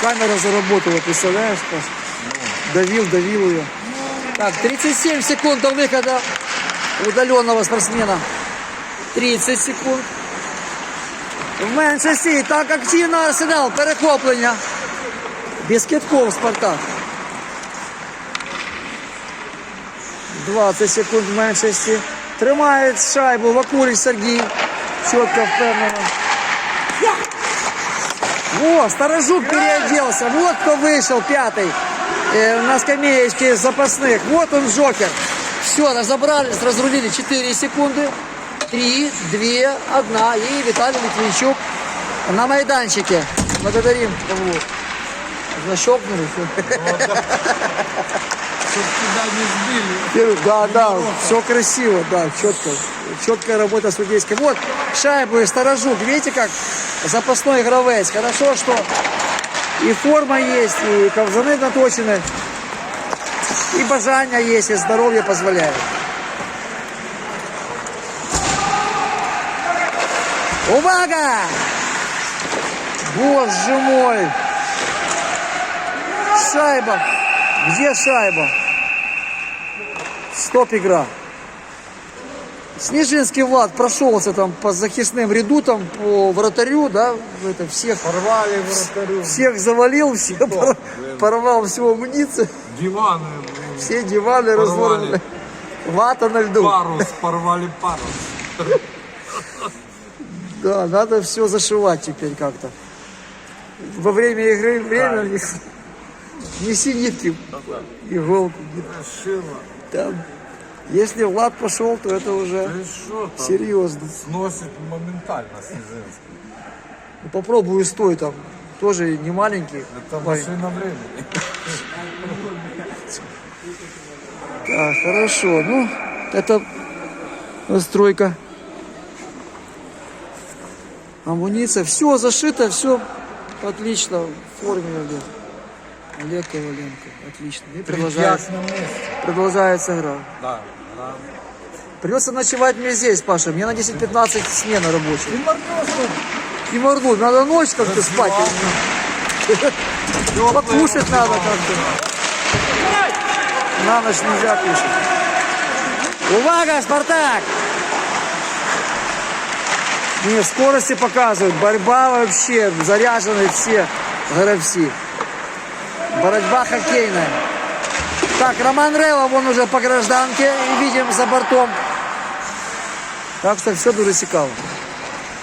Камера заработала, представляешь? Давил, давил ее. Так, 37 секунд до выхода удаленного спортсмена. 30 секунд. В меншості так активно арсенал, перехоплення. Без китков Спартак. 20 секунд в меншості. Тримає шайбу Вакуліч Сергій. Чітко впевнено. О, Сторожук переоделся. Вот кто вышел пятый э, на скамеечке запасных. Вот он Джокер. Все, разобрались, разрулили 4 секунды. 3, 2, 1. И Виталий Литвинчук на майданчике. Благодарим кого. Защелкнули. Чтоб тебя не сбили. Да, да, все красиво, да, четко. Четкая работа судейская. Вот шайбу и сторожук. Видите, как запасной игровец. Хорошо, что и форма есть, и ковзаны наточены, и бажание есть, и здоровье позволяет. Увага! Боже мой! Шайба! Где шайба? Стоп игра. Снежинский Влад прошелся там по захисным редутам, по вратарю, да, это всех, Порвали вратарю. всех завалил, всех пор- порвал всю амуницию, Диваны. все диваны разорваны. Вата на льду. Парус. Порвали парус. Да, надо все зашивать теперь как-то. Во время игры время не, неси нитки, иголку. Шило. Там. Если Влад пошел, то это уже что серьезно. Сносит моментально Снежинский. Ну, Попробую стой там. Тоже не маленький. Это парень. машина времени. Так, хорошо. Ну, это настройка. Амуниция. Все зашито, все отлично. В форме Олег. Олег Коваленко. Отлично. И продолжается, продолжается игра. Да. да. Придется ночевать мне здесь, Паша. Мне на 10-15 смена рабочая. И мордёшку. И моргнуть. Надо ночь как-то спать. Покушать надо как-то. На ночь нельзя кушать. Увага, Спартак! Не, скорости показывают. Борьба вообще. Заряжены все горобцы. Борьба хоккейная. Так, Роман Рева, вон уже по гражданке. И видим за бортом. Так что все дуже цікаво.